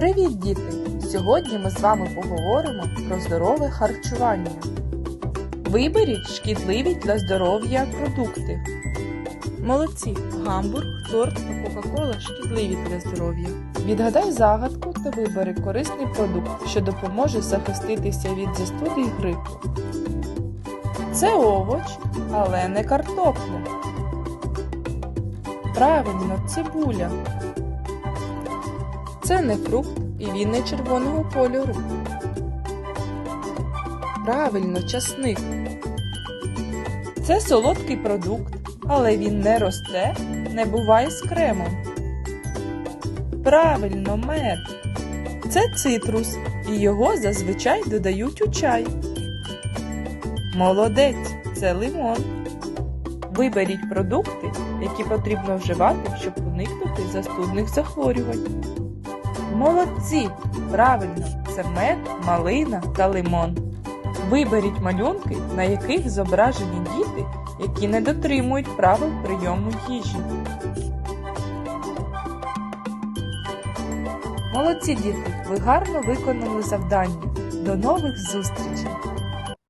Привіт, діти! Сьогодні ми з вами поговоримо про здорове харчування. Виберіть шкідливі для здоров'я продукти. Молодці, гамбург, торт та Кока-Кола шкідливі для здоров'я. Відгадай загадку та вибери корисний продукт, що допоможе захиститися від застуди й грипу. Це овоч, але не картопля. Правильно, цибуля. Це не фрукт і він не червоного кольору. Правильно, часник. Це солодкий продукт, але він не росте, не буває з кремом. Правильно, мед. Це цитрус, і його зазвичай додають у чай. Молодець, це лимон. Виберіть продукти, які потрібно вживати, щоб уникнути застудних захворювань. Молодці! Правильно, це мед, малина та лимон. Виберіть малюнки, на яких зображені діти, які не дотримують правил прийому їжі. Молодці діти, ви гарно виконали завдання. До нових зустрічей!